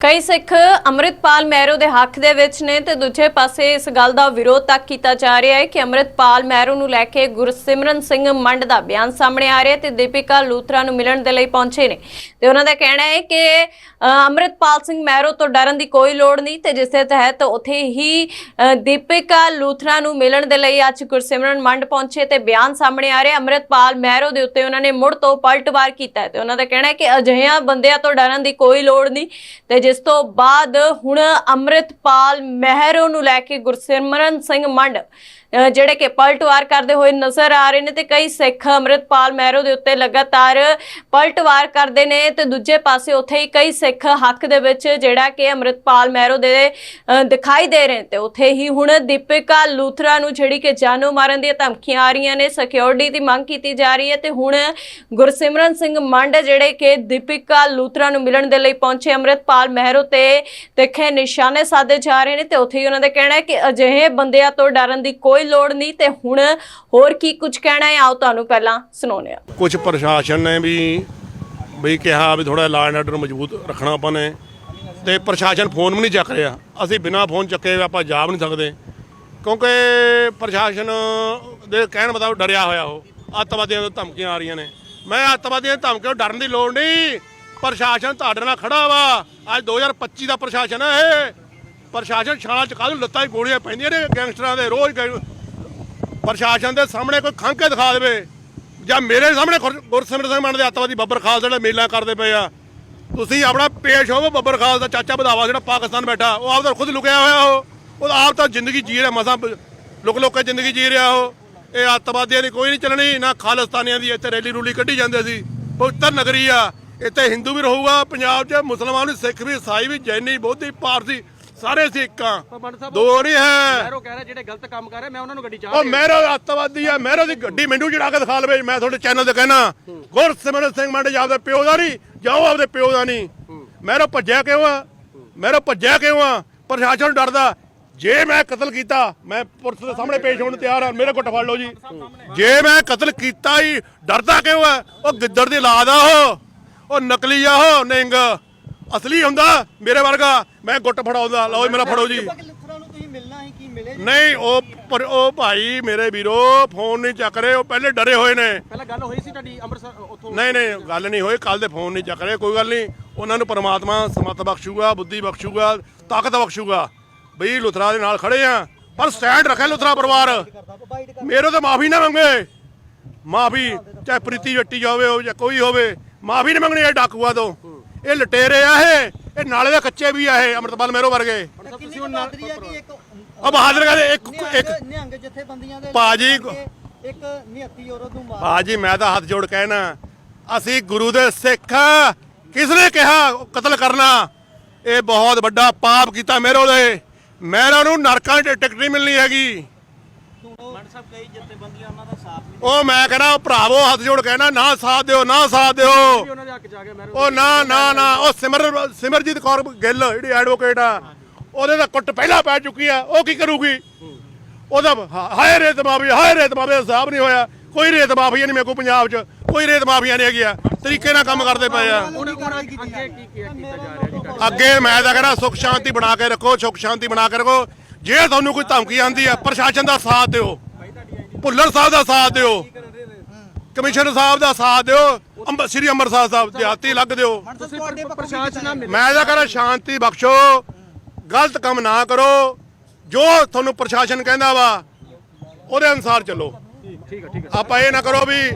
ਕਈ ਸਿੱਖ ਅੰਮ੍ਰਿਤਪਾਲ ਮਹਿਰੋ ਦੇ ਹੱਕ ਦੇ ਵਿੱਚ ਨੇ ਤੇ ਦੂਜੇ ਪਾਸੇ ਇਸ ਗੱਲ ਦਾ ਵਿਰੋਧ ਤੱਕ ਕੀਤਾ ਜਾ ਰਿਹਾ ਹੈ ਕਿ ਅੰਮ੍ਰਿਤਪਾਲ ਮਹਿਰੋ ਨੂੰ ਲੈ ਕੇ ਗੁਰਸਿਮਰਨ ਸਿੰਘ ਮੰਡ ਦਾ ਬਿਆਨ ਸਾਹਮਣੇ ਆ ਰਿਹਾ ਤੇ ਦੀਪਿਕਾ ਲੂਥਰਾ ਨੂੰ ਮਿਲਣ ਦੇ ਲਈ ਪਹੁੰਚੇ ਨੇ। ਤੇ ਉਹਨਾਂ ਦਾ ਕਹਿਣਾ ਹੈ ਕਿ ਅ, ਸਿੰਘ ਮਹਿਰੋ ਤੋਂ ਡਰਨ ਦੀ ਕੋਈ ਲੋੜ ਨਹੀਂ ਤੇ ਜਿਸ ਦੇ ਤਹਿਤ ਉੱਥੇ ਹੀ ਦੀਪਿਕਾ ਲੂਥਰਾ ਨੂੰ ਮਿਲਣ ਦੇ ਲਈ ਅੱਜ ਗੁਰਸਿਮਰਨ ਮੰਡ ਪਹੁੰਚੇ ਤੇ ਬਿਆਨ ਸਾਹਮਣੇ ਆ ਰਿਹਾ ਅੰਮ੍ਰਿਤਪਾਲ ਮਹਿਰੋ ਦੇ ਉੱਤੇ ਉਹਨਾਂ ਨੇ ਮੁੜ ਤੋਂ ਪਲਟਵਾਰ ਕੀਤਾ ਤੇ ਉਹਨਾਂ ਦਾ ਕਹਿਣਾ ਹੈ ਕਿ ਅਜਿਹਿਆਂ ਬੰਦਿਆਂ ਤੋਂ ਡਰਨ ਦੀ ਕੋਈ ਲੋੜ ਨਹੀਂ ਤੇ ਜਿਸ ਤੋਂ ਬਾਅਦ ਹੁਣ ਅੰਮ੍ਰਿਤਪਾਲ ਮਹਿਰੋ ਨੂੰ ਲੈ ਕੇ ਗੁਰਸਿਮਰਨ ਸਿੰਘ ਮੰਡ ਜਿਹੜੇ ਕਿ ਪਲਟਵਾਰ ਕਰਦੇ ਹੋਏ ਨਜ਼ਰ ਆ ਰਹੇ ਨੇ ਤੇ ਕਈ ਸਿੱਖ ਅੰਮ੍ਰਿਤਪਾਲ ਮਹਿਰੋ ਦੇ ਉੱਤੇ ਲਗਾਤਾਰ ਪਲਟਵਾਰ ਕਰਦੇ ਨੇ ਤੇ ਦੂਜੇ ਪਾਸੇ ਉੱਥੇ ਹੀ ਕਈ ਸਿੱਖ ਹੱਕ ਦੇ ਵਿੱਚ ਜਿਹੜਾ ਕਿ ਅੰਮ੍ਰਿਤਪਾਲ ਮਹਿਰੋ ਦੇ ਦਿਖਾਈ ਦੇ ਰਹੇ ਤੇ ਉੱਥੇ ਹੀ ਹੁਣ ਦੀਪਿਕਾ ਲੂਥਰਾ ਨੂੰ ਜਿਹੜੀ ਕਿ ਜਾਨੋਂ ਮਾਰਨ ਦੀਆਂ ਧਮਕੀਆਂ ਆ ਰਹੀਆਂ ਨੇ ਸਿਕਿਉਰਿਟੀ ਦੀ ਮੰਗ ਕੀਤੀ ਜਾ ਰਹੀ ਹੈ ਤੇ ਹੁਣ ਗੁਰਸਿਮਰਨ ਸਿੰਘ ਮੰਡ ਜਿਹੜੇ ਕਿ ਦੀਪਿਕਾ ਲੂਥਰਾ ਨੂੰ ਮਿਲਣ ਦੇ ਲਈ ਪਹੁੰਚੇ ਅੰਮ੍ਰਿਤਪਾਲ ਮਹਿਰੋ ਤੇ ਦੇਖੇ ਨਿਸ਼ਾਨੇ ਸਾਧੇ ਜਾ ਰਹੇ ਨੇ ਤੇ ਉੱਥੇ ਹੀ ਉਹਨਾਂ ਦਾ ਕਹਿਣਾ ਹੈ ਕਿ ਅਜਿਹੇ ਬੰਦਿਆਂ ਤੋਂ ਡਰਨ ਦੀ ਕੋਈ ਲੋੜ ਨਹੀਂ ਤੇ ਹੁਣ ਹੋਰ ਕੀ ਕੁਝ ਕਹਿਣਾ ਹੈ? ਆਓ ਤੁਹਾਨੂੰ ਪਹਿਲਾਂ ਸੁਣਾਉਂਦੇ ਹਾਂ। ਕੁਝ ਪ੍ਰਸ਼ਾਸਨ ਨੇ ਵੀ ਬਈ ਕਿਹਾ ਵੀ ਥੋੜਾ ਲਾਅ ਐਂਡ ਆਰਡਰ ਮਜ਼ਬੂਤ ਰੱਖਣਾ ਆਪਾਂ ਨੇ। ਤੇ ਪ੍ਰਸ਼ਾਸਨ ਫੋਨ ਵੀ ਨਹੀਂ ਚੱਕ ਰਿਹਾ। ਅਸੀਂ ਬਿਨਾ ਫੋਨ ਚੱਕੇ ਆਪਾਂ ਜਾ ਵੀ ਨਹੀਂ ਸਕਦੇ। ਕਿਉਂਕਿ ਪ੍ਰਸ਼ਾਸਨ ਦੇ ਕਹਿਣ ਮੁਤਾਬਕ ਡਰਿਆ ਹੋਇਆ ਉਹ। ਅੱਤਵਾਦੀਆਂ ਤੋਂ ਧਮਕੀਆਂ ਆ ਰਹੀਆਂ ਨੇ। ਮੈਂ ਅੱਤਵਾਦੀਆਂ ਦੀ ਧਮਕੀਆਂ ਤੋਂ ਡਰਨ ਦੀ ਲੋੜ ਨਹੀਂ। ਪ੍ਰਸ਼ਾਸਨ ਤੁਹਾਡੇ ਨਾਲ ਖੜਾ ਵਾ। ਅੱਜ 2025 ਦਾ ਪ੍ਰਸ਼ਾਸਨ ਹੈ ਇਹ। ਪ੍ਰਸ਼ਾਸਨ ਛਾਲਾਂ ਚ ਨੂੰ ਲੱਤਾਂ 'ਚ ਗੋਲੀਆਂ ਪੈਂਦੀਆਂ ਨੇ ਗੈਂਗਸਟਰਾਂ ਦੇ, ਰੋਜ਼ ਗੈਂਗ- ਪ੍ਰਸ਼ਾਸਨ ਦੇ ਸਾਹਮਣੇ ਕੋਈ ਖੰਘ ਕੇ ਦਿਖਾ ਦੇਵੇ ਜਾਂ ਮੇਰੇ ਸਾਹਮਣੇ ਗੁਰ- ਗੁਰਸਿਮਰਨ ਸਿੰਘ ਮੰਨ ਦੇ ਅੱਤਵਾਦੀ ਬੱਬਰ ਖਾਲਸਾ ਜਿਹੜਾ ਮੇਲਾ ਕਰਦੇ ਪਏ ਆ। ਤੁਸੀਂ ਆਪਣਾ ਪੇਸ਼ ਹੋਵੋ ਬੱਬਰ ਖਾਲਸਾ ਦਾ ਚਾਚਾ ਵਧਾਵਾ ਜਿਹੜਾ ਪਾਕਿਸਤਾਨ ਬੈਠਾ, ਉਹ ਆਪ ਤਾਂ ਖੁਦ ਲੁਕਿਆ ਹੋਇਆ ਉਹ। ਉਹ ਆਪ ਤਾਂ ਜ਼ਿੰਦਗੀ ਜੀ ਰਿਹਾ, ਮਸਾਂ ਲੁਕ ਲੁਕ ਕੇ ਜ਼ਿੰਦਗੀ ਜੀ ਰਿਹਾ ਉਹ। ਇਹ ਅੱਤਵਾਦੀਆਂ ਦੀ ਕੋਈ ਨਹੀਂ ਚੱਲਣੀ, ਨਾ ਖਾਲਿਸਤਾਨੀਆਂ ਦੀ ਇੱਥੇ ਰੈਲੀ ਰੂਲੀ ਕੱਢੀ ਜਾਂਦੇ ਸੀ। ਪਵਿੱਤਰ ਨਗਰੀ ਆ, ਇੱਥੇ ਹਿੰਦੂ ਵੀ ਰਹੂਗਾ, ਪੰਜਾਬ 'ਚ ਮੁਸਲਮਾਨ ਵੀ, ਸਿੱਖ ਵੀ ਈਸਾਈ ਵੀ, ਜੈਨੀ, ਬੋਧੀ, ਪਾਰਸੀ ਸਾਰੇ ਸਾਹਿਬ ਦੋ ਨਹੀਂ ਹੈ। ਮੈਰੋ ਕਹਿ ਰਿਹਾ ਜਿਹੜੇ ਗਲਤ ਕੰਮ ਕਰ ਰਹੇ ਮੈਂ ਉਹਨਾਂ ਨੂੰ ਗੱਡੀ ਚਾਹ ਉਹ ਮਹਿਰੋ ਅੱਤਵਾਦੀ ਆ ਮਹਿਰੋ ਦੀ ਗੱਡੀ ਮੈਨੂੰ ਚੜਾ ਕੇ ਦਿਖਾ ਲਵੇ ਮੈਂ ਤੁਹਾਡੇ ਚੈਨਲ ਤੇ ਕਹਿਣਾ। ਗੁਰਸਿਮਰਨ ਸਿੰਘ ਮੰਡ ਜਾ ਆਪਦੇ ਪਿਓ ਦਾ ਨਹੀਂ ਜਾਓ ਆਪਦੇ ਪਿਓ ਦਾ ਨਹੀਂ। ਮਹਿਰੋ ਭੱਜਿਆ ਕਿਉਂ ਆ? ਮਹਿਰੋ ਭੱਜਿਆ ਕਿਉਂ ਆ? ਪ੍ਰਸ਼ਾਸਨ ਡਰਦਾ। ਜੇ ਮੈਂ ਕਤਲ ਕੀਤਾ ਮੈਂ ਪੁਲਿਸ ਦੇ ਸਾਹਮਣੇ ਪੇਸ਼ ਹੋਣ ਤਿਆਰ ਆ ਮੇਰੇ ਕੋਲ ਫੜ ਲਓ ਜੀ। ਜੇ ਮੈਂ ਕਤਲ ਕੀਤਾ ਹੀ ਡਰਦਾ ਕਿਉਂ ਆ? ਉਹ ਗਿੱਦੜ ਦੀ ਔਲਾਦ ਆ ਉਹ। ਉਹ ਨਕਲੀ ਆ ਉਹ ਨਿੰਗ। ਅਸਲੀ ਹੁੰਦਾ ਮੇਰੇ ਵਰਗਾ। ਮੈਂ ਗੁੱਟ ਫੜਾਉਂਦਾ। ਲਓ ਜੀ ਮੇਰਾ ਫੜੋ ਜੀ। ਲੁਥਰਾ ਨੂੰ ਤੁਸੀਂ ਮਿਲਣਾ ਹੀ ਕੀ ਮਿਲੇ ਜੀ? ਨਹੀਂ ਉਹ ਪਰ ਉਹ ਭਾਈ ਮੇਰੇ ਵੀਰੋ ਫੋਨ ਨਹੀਂ ਚੱਕ ਰਹੇ। ਉਹ ਪਹਿਲੇ ਡਰੇ ਹੋਏ ਨੇ। ਪਹਿਲਾਂ ਗੱਲ ਹੋਈ ਸੀ ਤੁਹਾਡੀ ਅੰਮ੍ਰਿਤਸਰ ਉੱਥੋਂ? ਨਹੀਂ ਨਹੀਂ ਗੱਲ ਨਹੀਂ ਹੋਈ। ਕੱਲ ਦੇ ਫੋਨ ਨਹੀਂ ਚੱਕ ਰਹੇ ਕੋਈ ਗੱਲ ਨਹੀਂ। ਉਹਨਾਂ ਨੂੰ ਪਰਮਾਤਮਾ ਸਮਤ ਬਖਸ਼ੂਗਾ ਬੁੱਧੀ ਬਖਸ਼ੂਗਾ ਤਾਕਤ ਬਖਸ਼ੂਗਾ। ਬਈ ਲੁਥਰਾ ਦੇ ਨਾਲ ਖੜੇ ਆ। ਪਰ ਸਟੈਂਡ ਰੱਖੇ ਲੁਥਰਾ ਪਰਿਵਾਰ। ਮੇਰੇ ਤੋਂ ਮਾਫੀ ਨਾ ਮੰਗੇ। ਮਾਫੀ ਚਾਹੇ ਪ੍ਰੀਤੀ ਜੱਟੀ ਜਾਵੇ ਉਹ ਜਾਂ ਕੋਈ ਹੋਵੇ ਮਾਫੀ ਨਹੀਂ ਮੰਗਣੀ ਇਹ ਡਾਕੂਆ ਤੋਂ। ਇਹ ਲਟੇਰੇ ਆ ਇਹ। ਇਹ ਨਾਲੇ ਦੇ ਕੱਚੇ ਵੀ ਆ ਇਹ ਅੰਮ੍ਰਿਤਪਾਲ ਮੇਰੋ ਵਰਗੇ। ਬਹਾਦਰੀ ਆ ਕਿ ਇੱਕ ਉਹ ਬਹਾਦਰ ਕਹਿੰਦੇ ਇੱਕ ਇੱਕ ਨਿਹੰਗ ਜਥੇਬੰਦੀਆਂ ਦੇ ਭਾਜੀ, ਨਾਲ ਇੱਕ ਨਿਹੱਤੀ ਔਰਤ ਨੂੰ ਮਾਰ ਬਾਜੀ ਮੈਂ ਤਾਂ ਹੱਥ ਜੋੜ ਕਹਿਣਾ ਅਸੀਂ ਗੁਰੂ ਦੇ ਸਿੱਖ। ਕਿਸ ਨੇ ਕਿਹਾ ਕਤਲ ਕਰਨਾ? ਇਹ ਬਹੁਤ ਵੱਡਾ ਪਾਪ ਕੀਤਾ ਮੇਰੋ ਦੇ ਮੇਰਾ ਨੂੰ ਨਰਕਾਂ ਦੀ ਟਿਕਟ ਨਹੀਂ ਮਿਲਣੀ ਹੈਗੀ। ਸਾਹਿਬ ਕਈ ਜਥੇਬੰਦੀਆਂ ਉਹਨਾਂ ਦਾ ਸਾਥ ਉਹ ਮੈਂ ਕਹਿੰਦਾ ਭਰਾਵੋ ਹੱਥ ਜੋੜ ਕਹਿਣਾ ਨਾ ਸਾਥ ਦਿਓ ਨਾ ਸਾਥ ਦਿਓ। ਆ ਉਹ ਨਾ ਨਾ ਨਾ ਉਹ ਸਿਮਰ ਸਿਮਰਜੀਤ ਕੌਰ ਗਿੱਲ ਜਿਹੜੀ ਐਡਵੋਕੇਟ ਆ ਉਹਦੇ ਦਾ ਕੁੱਟ ਪਹਿਲਾਂ ਪੈ ਚੁੱਕੀ ਆ ਉਹ ਕੀ ਕਰੂਗੀ? ਉਹਦਾ ਹਾਏ ਰੇਤ ਮਾਫੀ ਹਾਏ ਰੇਤ ਮਾਫੀ ਹਿਸਾਬ ਨਹੀਂ ਹੋਇਆ। ਕੋਈ ਰੇਤ ਮਾਫੀਆ ਨਹੀਂ ਮੇਰੇ ਕੋਲ ਪੰਜਾਬ 'ਚ ਕੋਈ ਰੇਤ ਮਾਫੀਆ ਨਹੀਂ ਹੈਗੀਆਂ ਤਰੀਕੇ ਨਾਲ ਕੰਮ ਕਰਦੇ ਪਏ ਆ। ਹੁਣ ਹੁਣ ਅੱਗੇ ਕੀ ਕੀ ਕੀਤਾ ਜਾ ਰਿਹਾ ਜੀ? ਤੁਹਾਡੇ ਅੱਗੇ ਮੈਂ ਤਾਂ ਕਹਿੰਦਾ ਸੁਖ ਸ਼ਾਂਤੀ ਬਣਾ ਕੇ ਰੱਖੋ ਸੁਖ ਸ਼ਾਂਤੀ ਬਣਾ ਕੇ ਰੱਖੋ। ਜੇ ਤੁਹਾਨੂੰ ਕੋਈ ਧਮਕੀ ਆਂਦੀ ਆ ਪ੍ਰਸ਼ਾਸਨ ਦਾ ਸਾਥ ਦਿਓ। ਭੁੱਲਰ ਸਾਹਿਬ ਦਾ ਸਾਥ ਦਿਓ। ਕਮਿਸ਼ਨਰ ਸਾਹਿਬ ਦਾ ਸਾਥ ਦਿਓ। ਅੰਬ ਸ੍ਰੀ ਅੰਮ੍ਰਿਤਸਰ ਸਾਹਿਬ ਦਿਹਾਤੀ ਲੱਗ ਦਿਓ। ਤੁਸੀਂ ਪਰ- ਪ੍ਰਸ਼ਾਸਨ ਨਾਲ ਮਿਲ। ਮੈਂ ਤਾਂ ਕਹਿੰਦਾ ਸ਼ਾਂਤੀ ਬਖਸ਼ੋ ਗਲਤ ਕੰਮ ਨਾ ਕਰੋ। ਜੋ ਤੁਹਾਨੂੰ ਪ੍ਰਸ਼ਾਸਨ ਕਹਿੰਦਾ ਵਾ ਉਹਦੇ ਅਨੁਸਾਰ ਚੱਲੋ। ਠੀਕ ਹੈ ਠੀਕ ਹੈ। ਆਪਾਂ ਇਹ ਨਾ ਕਰੋ ਵੀ